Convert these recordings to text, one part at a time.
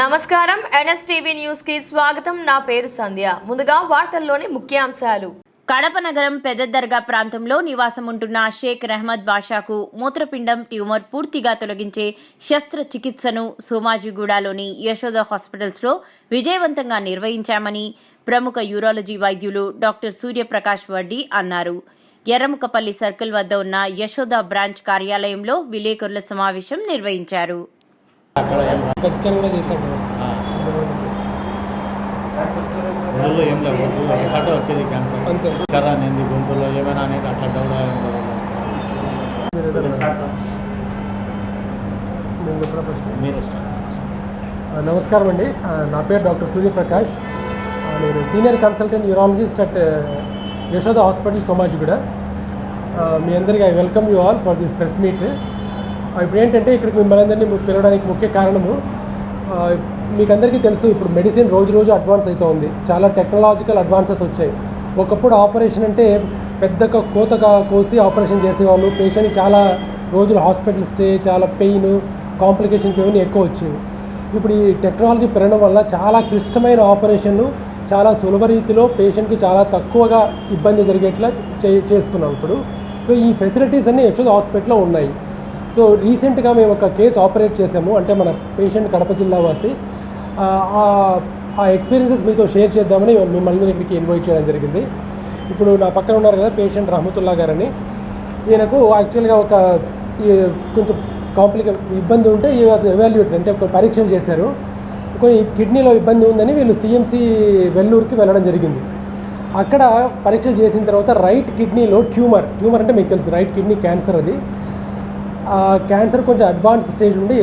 నమస్కారం. ఎన్ఎస్టీవీ న్యూస్కి స్వాగతం. నా పేరు సంధ్య. ముందుగా వార్తల్లోని ముఖ్యాంశాలు. కడప నగరం పెద్దదర్గా ప్రాంతంలో నివాసం ఉంటున్న షేక్ రెహమద్ బాషాకు మూత్రపిండం ట్యూమర్ పూర్తిగా తొలగించే శస్త్రచికిత్సను సోమాజిగూడలోని యశోద హాస్పిటల్స్లో విజయవంతంగా నిర్వహించామని ప్రముఖ యూరాలజీ వైద్యులు డాక్టర్ సూర్యప్రకాష్ వడ్డీ అన్నారు. ఎర్రముకపల్లి సర్కిల్ వద్ద ఉన్న యశోద బ్రాంచ్ కార్యాలయంలో విలేకరుల సమావేశం నిర్వహించారు. అక్కడ ఏం లేవు. ఒకసారి వచ్చేది క్యాన్సర్ అంతే. చరా అనేది గొంతులో ఏమైనా అనేది అట్లా ఆ, నమస్కారం అండి. నా పేరు డాక్టర్ సూర్యప్రకాష్. నేను senior consultant urologist at Yashoda hospital Somajiguda మీ అందరికీ I welcome you all for this press meet. ఇప్పుడు ఏంటంటే ఇక్కడికి మిమ్మల్ని అందరినీ పిలవడానికి ముఖ్య కారణము మీకు అందరికీ తెలుసు ఇప్పుడు మెడిసిన్ రోజు రోజు అడ్వాన్స్ అవుతూ ఉంది. చాలా టెక్నాలజికల్ అడ్వాన్సెస్ వచ్చాయి. ఒకప్పుడు ఆపరేషన్ అంటే పెద్దగా కోతగా కోసి ఆపరేషన్ చేసేవాళ్ళు పేషెంట్ చాలా రోజులు హాస్పిటల్ స్టే చాలా పెయిన్ కాంప్లికేషన్స్ ఇవన్నీ ఎక్కువ వచ్చేవి. ఇప్పుడు ఈ టెక్నాలజీ పెరగడం వల్ల చాలా క్లిష్టమైన ఆపరేషన్లు చాలా సులభ రీతిలో పేషెంట్కి చాలా తక్కువగా ఇబ్బంది జరిగేట్లా చే చేస్తున్నాం ఇప్పుడు. సో ఈ ఫెసిలిటీస్ అన్నీ యశోద హాస్పిటల్లో ఉన్నాయి. సో రీసెంట్గా మేము ఒక కేసు ఆపరేట్ చేసాము అంటే మన పేషెంట్ కడప జిల్లా వాసి. ఆ, ఎక్స్పీరియన్సెస్ మీతో షేర్ చేద్దామని మిమ్మల్ని ఇక్కడికి ఇన్వైట్ చేయడం జరిగింది. ఇప్పుడు నా పక్కన ఉన్నారు కదా పేషెంట్ రహమతుల్లా గారని. ఈయనకు యాక్చువల్గా ఒక కొంచెం కాంప్లికే ఇబ్బంది ఉంటే ఎవాల్యుయేట్ అంటే ఒక పరీక్షలు చేశారు. కొన్ని కిడ్నీలో ఇబ్బంది ఉందని వీళ్ళు సిఎంసి వెల్లూరుకి వెళ్ళడం జరిగింది. అక్కడ పరీక్షలు చేసిన తర్వాత రైట్ కిడ్నీలో ట్యూమర్ ట్యూమర్ అంటే మీకు తెలుసు రైట్ కిడ్నీ క్యాన్సర్ అది. ఆ క్యాన్సర్ కొంచెం అడ్వాన్స్ స్టేజ్ ఉండి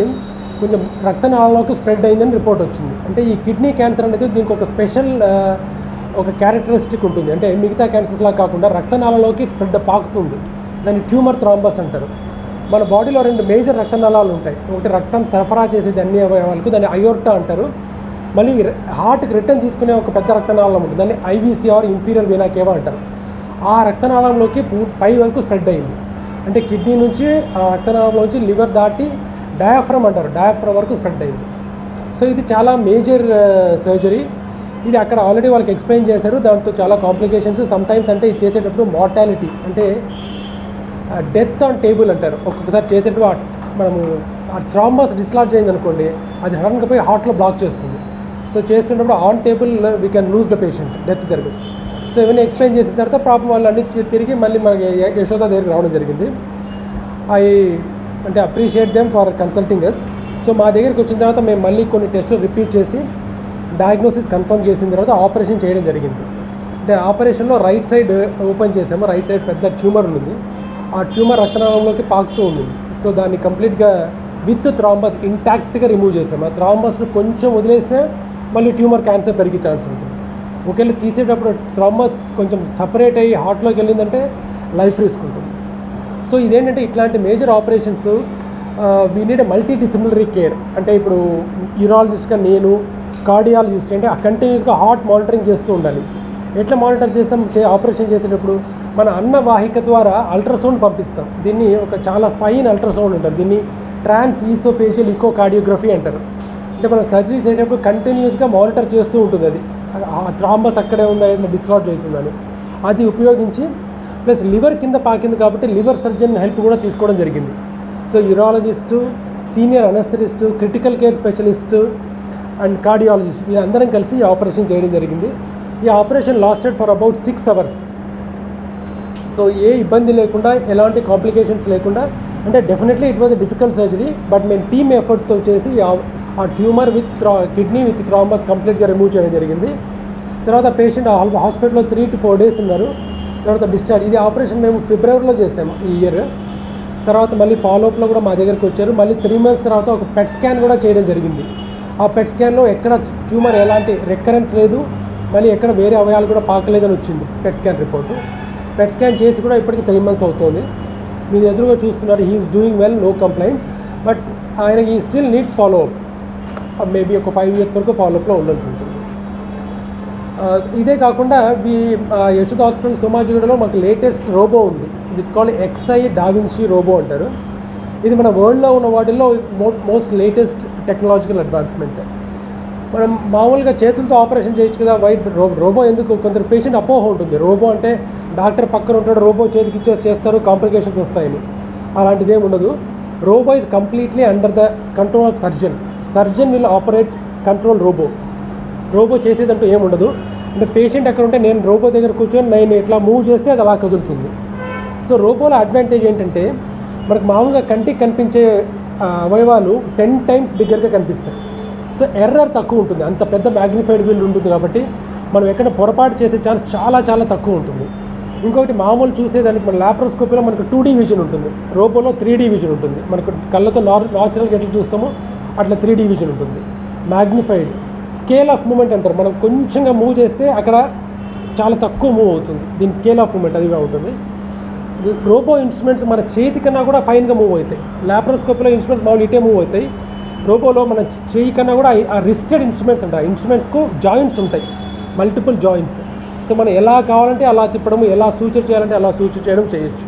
కొంచెం రక్తనాళాలకు స్ప్రెడ్ అయిందని రిపోర్ట్ వచ్చింది. అంటే ఈ కిడ్నీ క్యాన్సర్ అనేది దీనికి ఒక స్పెషల్ ఒక క్యారెక్టరిస్టిక్ ఉంటుంది. అంటే మిగతా క్యాన్సర్స్ లా కాకుండా రక్తనాళాలోకి స్ప్రెడ్ పాకుతుంది. దాన్ని ట్యూమర్ థ్రాంబస్ అంటారు. మన బాడీలో రెండు మేజర్ రక్తనాళాలు ఉంటాయి. ఒకటి రక్తం సరఫరా చేసేది అన్ని అవయవాలకు దాన్ని అయోర్టా అంటారు. మళ్ళీ హార్ట్కి రిటర్న్ తీసుకునే ఒక పెద్ద రక్తనాళం ఉంటుంది. దాన్ని ఐవీసీఆర్ ఇన్ఫీరియర్ వీనాకేవా అంటారు. ఆ రక్తనాళంలోకి పై వరకు స్ప్రెడ్ అయింది. అంటే కిడ్నీ నుంచి ఆ రక్తనాళంలోంచి లివర్ దాటి డయాఫ్రమ్ అంటారు. డయాఫ్రమ్ వరకు స్ప్రెడ్ అయింది. సో ఇది చాలా మేజర్ సర్జరీ. ఇది అక్కడ ఆల్రెడీ వాళ్ళకి ఎక్స్ప్లెయిన్ చేశారు. దాంతో చాలా కాంప్లికేషన్స్. సమ్టైమ్స్ అంటే ఇది చేసేటప్పుడు మార్టాలిటీ అంటే డెత్ ఆన్ టేబుల్ అంటారు. ఒక్కొక్కసారి చేసేటప్పుడు మనము ఆ థ్రాంబస్ డిస్లార్జ్ అయింది అనుకోండి అది సడన్గా పోయి హార్ట్లో బ్లాక్ చేస్తుంది. సో చేస్తున్నప్పుడు on table we can lose the patient. Death జరగచ్చు సో ఇవన్నీ ఎక్స్ప్లెయిన్ చేసిన తర్వాత పాపం వాళ్ళు అన్ని తిరిగి మళ్ళీ మనకి యశోద దగ్గరికి రావడం జరిగింది. ఐ అంటే appreciate them for consulting us so మా దగ్గరికి వచ్చిన తర్వాత మేము మళ్ళీ కొన్ని టెస్టులు రిపీట్ చేసి డయాగ్నోసిస్ కన్ఫర్మ్ చేసిన తర్వాత ఆపరేషన్ చేయడం జరిగింది. అంటే ఆపరేషన్లో రైట్ సైడ్ ఓపెన్ చేసాము. రైట్ సైడ్ పెద్ద ట్యూమర్ ఉంది ఆ ట్యూమర్ రక్తనాళంలోకి పాకుతూ ఉంది సో దాన్ని కంప్లీట్గా విత్ థ్రాంబస్ ఇంటాక్ట్గా రిమూవ్ చేసాము. ఆ థ్రాంబస్ను కొంచెం వదిలేసినా మళ్ళీ ట్యూమర్ క్యాన్సర్ పెరిగే ఛాన్స్ ఉంటుంది. ఒకవేళ తీసేటప్పుడు థ్రాంబస్ కొంచెం సపరేట్ అయ్యి హార్ట్లోకి వెళ్ళిందంటే లైఫ్ రిస్క్ ఉంటుంది. సో ఇదేంటంటే ఇట్లాంటి major operations we need multidisciplinary care అంటే ఇప్పుడు యూరాలజిస్ట్గా నేను కార్డియాలజిస్ట్ అంటే కంటిన్యూస్గా హార్ట్ మానిటరింగ్ చేస్తూ ఉండాలి. ఎట్లా మానిటర్ చేస్తాం? చే ఆపరేషన్ చేసేటప్పుడు మన అన్నవాహిక ద్వారా అల్ట్రాసౌండ్ పంపిస్తాం. దీన్ని ఒక చాలా ఫైన్ అల్ట్రాసౌండ్ ఉంటుంది దీన్ని ట్రాన్స్ ఈసోఫేషియల్ ఈకో కార్డియోగ్రఫీ అంటారు. అంటే మనం సర్జరీ చేసేటప్పుడు కంటిన్యూస్గా మానిటర్ చేస్తూ ఉంటుంది అది. ఆ థ్రాంబస్ అక్కడే ఉందా ఏదైనా డిస్లార్జ్ అవుతుందని అది. ఉపయోగించి ప్లస్ లివర్ కింద పాకింది కాబట్టి లివర్ సర్జన్ హెల్ప్ కూడా తీసుకోవడం జరిగింది. So urologist senior anaesthetist critical care specialist and cardiologist వీళ్ళందరం కలిసి ఈ ఆపరేషన్ చేయడం జరిగింది. ఈ operation lasted for about six hours. So ఏ ఇబ్బంది లేకుండా ఎలాంటి కాంప్లికేషన్స్ లేకుండా అంటే definitely it was difficult surgery but మేము టీమ్ ఎఫర్ట్తో చేసి ఆ- tumour with kidney with thrombus కంప్లీట్గా రిమూవ్ చేయడం జరిగింది. తర్వాత పేషెంట్ హాస్పిటల్లో త్రీ టు ఫోర్ డేస్ ఉన్నారు. తర్వాత డిశ్చార్జ్ ఇది ఆపరేషన్ మేము ఫిబ్రవరిలో చేసాము ఈ ఇయర్. తర్వాత మళ్ళీ ఫాలోఅప్లో కూడా మా దగ్గరికి వచ్చారు. మళ్ళీ త్రీ మంత్స్ తర్వాత ఒక పెట్ స్కాన్ కూడా చేయడం జరిగింది. ఆ పెట్ స్కాన్లో ఎక్కడ ట్యూమర్ ఎలాంటి రెక్కరెన్స్ లేదు. మళ్ళీ ఎక్కడ వేరే అవయాలు కూడా పాకలేదని వచ్చింది PET scan report. PET scan చేసి కూడా ఇప్పటికి త్రీ మంత్స్ అవుతుంది. మీరు ఎదురుగా చూస్తున్నారు he is doing well no complaints. But ఆయన ఈ still needs follow up maybe ఒక ఫైవ్ ఇయర్స్ వరకు ఫాలోఅప్లో ఉండాల్సి ఉంటుంది. ఇదే కాకుండా ఈ ఆ, యశోద హాస్పిటల్ సోమాజిగూడలో మాకు లేటెస్ట్ రోబో ఉంది. ఇది కాల్డ్ ఎక్స్ఐ డావిన్షి రోబో అంటారు. ఇది మన వరల్డ్లో ఉన్న వాటిల్లో మో మోస్ట్ లేటెస్ట్ టెక్నాలజికల్ అడ్వాన్స్మెంట్ మనం మామూలుగా చేతులతో ఆపరేషన్ చేయొచ్చు కదా వైట్ రో రోబో ఎందుకు? కొందరు పేషెంట్ అపోహ ఉంటుంది. రోబో అంటే డాక్టర్ పక్కన ఉంటాడు రోబో చేతికి ఇచ్చేసి చేస్తారు కాంప్లికేషన్స్ వస్తాయని. అలాంటిది ఏమి ఉండదు. Robo is completely under the control of surgeon surgeon will operate control robo. Robo చేసేదంటూ ఏముండదు. అంటే పేషెంట్ ఎక్కడ ఉంటే నేను రోబో దగ్గర కూర్చొని నేను ఇట్లా మూవ్ చేస్తే అది అలా కదులుతుంది. సో రోబోలో అడ్వాంటేజ్ ఏంటంటే మనకు మామూలుగా కంటికి కనిపించే అవయవాలు టెన్ టైమ్స్ బిగ్గర్గా కనిపిస్తాయి. సో ఎర్రర్ తక్కువ ఉంటుంది. అంత పెద్ద మ్యాగ్నిఫైడ్ వీల్ ఉంటుంది కాబట్టి మనం ఎక్కడ పొరపాటు చేసే ఛాన్స్ చాలా చాలా తక్కువ ఉంటుంది. ఇంకొకటి మామూలు చూసేదానికి మన ల్యాప్రోస్కోపీలో మనకు టూ డీ విజన్ ఉంటుంది. రోబోలో త్రీ డీ విజన్ ఉంటుంది. మనకు కళ్ళతో నార్ నాచురల్గా ఎట్లా చూస్తామో అట్లా త్రీ డీ విజన్ ఉంటుంది. మ్యాగ్నిఫైడ్ స్కేల్ ఆఫ్ మూమెంట్ అంటారు. మనం కొంచెంగా మూవ్ చేస్తే అక్కడ చాలా తక్కువ మూవ్ అవుతుంది. దీని స్కేల్ ఆఫ్ మూమెంట్ అదిగా ఉంటుంది. రోబో ఇన్స్ట్రుమెంట్స్ మన చేతి కన్నా కూడా ఫైన్గా మూవ్ అవుతాయి. ల్యాప్రోస్కోప్లో ఇన్స్ట్రుమెంట్స్ మామూలు ఇటే మూవ్ అవుతాయి. రోబోలో మన చేయి కన్నా కూడా ఆ రిస్టెడ్ ఇన్స్ట్రుమెంట్స్ ఉంటాయి ఇన్స్ట్రుమెంట్స్కు జాయింట్స్ ఉంటాయి. మల్టిపుల్ జాయింట్స్ సో మనం ఎలా కావాలంటే అలా తిప్పడం ఎలా సూచన చేయాలంటే అలా సూచన చేయడం చేయొచ్చు.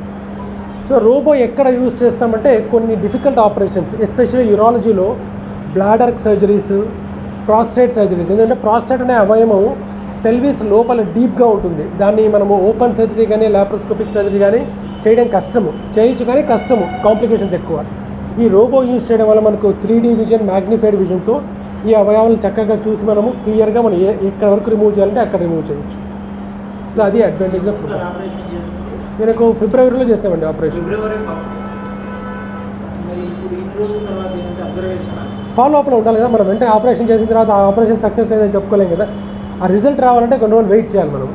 సో రోబో ఎక్కడ యూజ్ చేస్తామంటే కొన్ని డిఫికల్ట్ ఆపరేషన్స్ ఎస్పెషల్లీ యూరాలజీలో బ్లాడర్ సర్జరీస్ ప్రాస్టేట్ సర్జరీస్. ఎందుకంటే ప్రాస్టేట్ అనే అవయవం పెల్విస్ లోపల డీప్గా ఉంటుంది. దాన్ని మనము ఓపెన్ సర్జరీ కానీ లాప్రోస్కోపిక్ సర్జరీ కానీ చేయడం కష్టము. చేయొచ్చు కానీ కష్టము. కాంప్లికేషన్స్ ఎక్కువ. ఈ రోబో యూజ్ చేయడం వల్ల మనకు త్రీ డీ విజన్ మ్యాగ్నిఫైడ్ విజన్తో ఈ అవయవాలను చక్కగా చూసి మనము క్లియర్గా మనం ఏ ఎక్కడ వరకు రిమూవ్ చేయాలంటే అక్కడ రిమూవ్ చేయొచ్చు. సో అది అడ్వాంటేజ్ ఆఫ్ మనకు ఫిబ్రవరిలో చేస్తామండి ఆపరేషన్ ఫాలో అప్లో ఉండాలి కదా. మనం వెంటనే ఆపరేషన్ చేసిన తర్వాత ఆ ఆపరేషన్ సక్సెస్ అయిందని చెప్పుకోలేం కదా. ఆ రిజల్ట్ రావాలంటే కొన్ని రోజులు వెయిట్ చేయాలి మనం.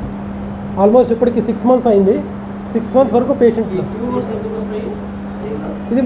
ఆల్మోస్ట్ ఇప్పటికి సిక్స్ మంత్స్ అయింది. సిక్స్ మంత్స్ వరకు పేషెంట్ ఇది